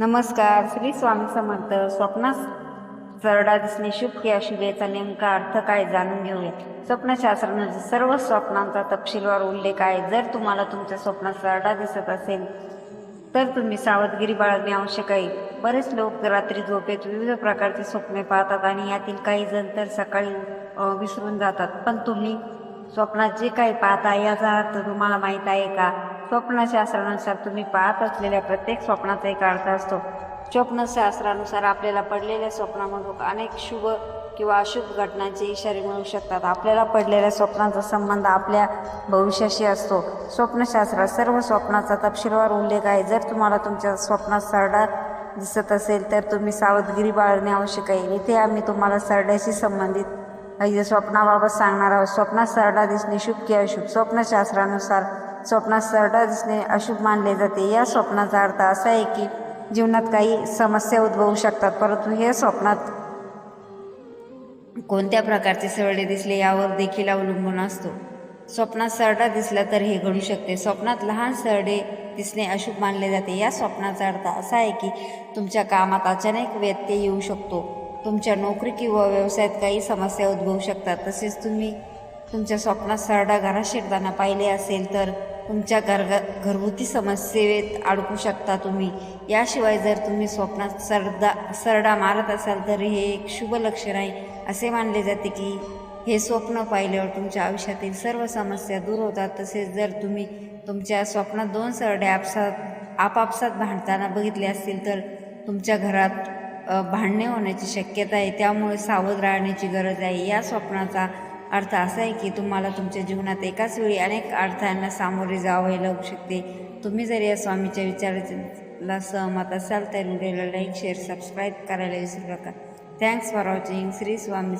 नमस्कार श्री स्वामी समर्थ स्वप्नास सरडा दिसणे शुभ की अशुभेचा नेमका अर्थ काय जाणून घेऊया स्वप्नशास्त्रामध्ये सर्व स्वप्नांचा तपशीलवार उल्लेख आहे. जर तुम्हाला तुमच्या स्वप्नात सरडा दिसत असेल तर तुम्ही सावधगिरी बाळगणे आवश्यक आहे. बरेच लोक रात्री झोपेत विविध प्रकारचे स्वप्ने पाहतात आणि यातील काही जण तर सकाळी विसरून जातात. पण तुम्ही स्वप्नात जे काही पाहता याचा अर्थ तुम्हाला माहीत आहे का? स्वप्नशास्त्रानुसार तुम्ही पाहत असलेल्या प्रत्येक स्वप्नाचा एक अर्थ असतो. स्वप्नशास्त्रानुसार आपल्याला पडलेल्या स्वप्नामधून अनेक शुभ किंवा अशुभ घटनांचे इशारे मिळू शकतात. आपल्याला पडलेल्या स्वप्नाचा संबंध आपल्या भविष्याशी असतो. स्वप्नशास्त्रात सर्व स्वप्नाचा तपशीलवार उल्लेख आहे. जर तुम्हाला तुमच्या स्वप्नात सरडा दिसत असेल तर तुम्ही सावधगिरी बाळगणे आवश्यक आहे. इथे आम्ही तुम्हाला सरड्याशी संबंधित स्वप्नाबाबत सांगणार आहोत. स्वप्नात सरडा दिसणे शुभ की अशुभ स्वप्नशास्त्रानुसार स्वप्नात सरडा दिसणे अशुभ मानले जाते. या स्वप्नाचा अर्थ असा आहे की जीवनात काही समस्या उद्भवू शकतात परंतु हे स्वप्नात कोणत्या प्रकारचे सरडे दिसले यावर देखील अवलंबून असतो. स्वप्नात सरडा दिसला तर हे घडू शकते. स्वप्नात लहान सरडे दिसणे अशुभ मानले जाते. या स्वप्नाचा अर्थ असा आहे की तुमच्या कामात अचानक व्यत्यय येऊ शकतो. तुमच्या नोकरी किंवा व्यवसायात काही समस्या उद्भवू शकतात. तसेच तुम्ही तुमच्या स्वप्नात सरडा घरात शिरताना पाहिले असेल तर तुमच्या घर घरगुती समस्येत अडकू शकता तुम्ही. याशिवाय जर तुम्ही स्वप्नात सरदा सरडा मारत असाल तर हे एक शुभ लक्षण आहे. असे मानले जाते की हे स्वप्न पाहिल्यावर तुमच्या आयुष्यातील सर्व समस्या दूर होतात. तसेच जर तुम्ही तुमच्या स्वप्नात दोन सरडे आपसात आपापसात भांडताना बघितले असतील तर तुमच्या घरात भांडणे होण्याची शक्यता आहे. त्यामुळे सावध राहण्याची गरज आहे. या स्वप्नाचा अर्थ असा आहे की तुम्हाला तुमच्या जीवनात एकाच वेळी अनेक अडथळ्यांना सामोरे जावे लागू शकते. तुम्ही जर या स्वामीच्या विचाराला सहमत असाल तर व्हिडिओला लाईक शेअर सबस्क्राईब करायला विसरू नका. Thanks for watching Shri Swami